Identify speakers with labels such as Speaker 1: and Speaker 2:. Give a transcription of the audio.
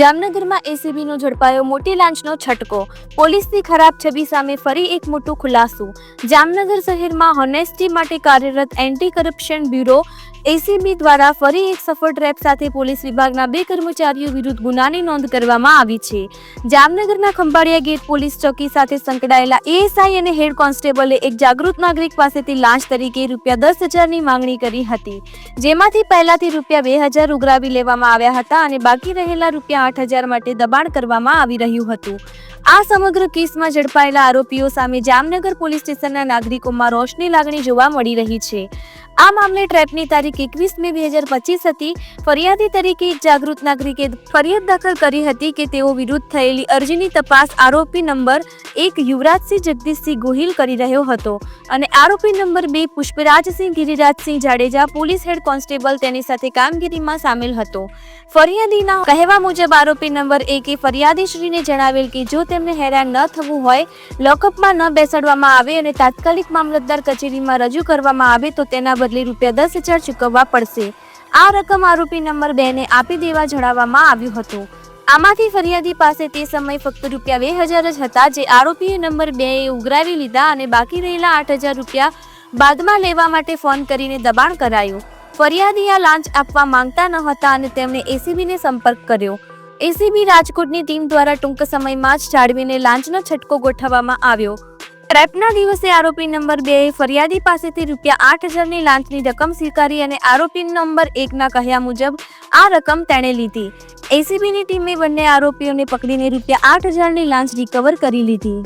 Speaker 1: જામનગરમાં એસીબીનો ઝડપાયો મોટી લાંચનો છટકો. પોલીસની ખરાબ છબી સામે ફરી એક મોટું ખુલાસું. જામનગર શહેરમાં હોનેસ્ટી માટે કાર્યરત એન્ટી કરપ્શન બ્યુરો એસીબી દ્વારા ફરી એક સફળ ટ્રેપ સાથે પોલીસ વિભાગના બે કર્મચારીઓ વિરુદ્ધ ગુનાની નોંધ કરવામાં આવી છે. જામનગરના ખંભાળિયા ગેટ પોલીસ ચોકી સાથે સંકળાયેલા એએસઆઈ અને હેડ કોન્સ્ટેબલે એક જાગૃત નાગરિક પાસેથી લાંચ તરીકે રૂપિયા દસ હજારની માંગણી કરી હતી. જેમાંથી પહેલાથી રૂપિયા બે હજાર ઉઘરાવી લેવામાં આવ્યા હતા અને બાકી રહેલા રૂપિયા આઠ હજાર માટે દબાણ કરવામાં આવી રહ્યું હતું. આ સમગ્ર કેસમાં ઝડપાયેલા આરોપીઓ સામે જામનગર પોલીસ સ્ટેશનના નાગરિકોમાં રોષની લાગણી જોવા મળી રહી છે. આ મામલે ટ્રેપની તારીખ એકવીસ મે બે હજાર પચીસ હતી. ફરિયાદી તરીકે એક જાગૃત નાગરિકે ફરિયાદ દાખલ કરી હતી કે તેઓ વિરુદ્ધ થયેલી અરજીની તપાસ આરોપી નંબર એક યુવરાજસિંહ જગદીશસિંહ ગોહિલ કરી રહ્યો હતો અને આરોપી નંબર બે Pushparajsinh Girirajsinh Jadeja police head constable તેની સાથે કામગીરીમાં સામેલ હતો. ફરિયાદીના કહેવા મુજબ આરોપી નંબર એકે ફરિયાદીશ્રીને જણાવેલ કે જો તેમને હેરાન ન થવું હોય, લોકઅપમાં ન બેસાડવામાં આવે અને તાત્કાલિક મામલતદાર કચેરીમાં રજૂ કરવામાં આવે તો તેના બદલે રૂપિયા દસ હજાર ચૂકવવા પડશે. આ રકમ આરોપી નંબર બે ને આપી દેવા જણાવવામાં આવ્યું હતું. આમાંથી ફરિયાદી પાસે તે સમયે ફક્ત રૂપિયા બે હજાર જ હતા જે આરોપીએ નંબર બે એ ઉઘરાવી લીધા અને બાકી રહેલા આઠ હજાર રૂપિયા બાદમાં લેવા માટે ફોન કરીને દબાણ કરાયું. ફરિયાદી આ લાંચ આપવા માંગતા ન હતા અને તેમણે એસીબીને સંપર્ક કર્યો. એસીબી રાજકોટની ટીમ દ્વારા ટૂંક સમયમાં જ જાળવીને લાંચનો છટકો ગોઠવવામાં આવ્યો. ટ્રેપના દિવસે આરોપી નંબર બે ફરિયાદી પાસેથી રૂપિયા આઠ હજારની લાંચની રકમ સ્વીકારી અને આરોપી નંબર એકના કહ્યા મુજબ આ રકમ તેણે લીધી. એસીબીની ટીમે બંને આરોપીઓને પકડીને રૂપિયા આઠ હજારની લાંચ રિકવર કરી લીધી.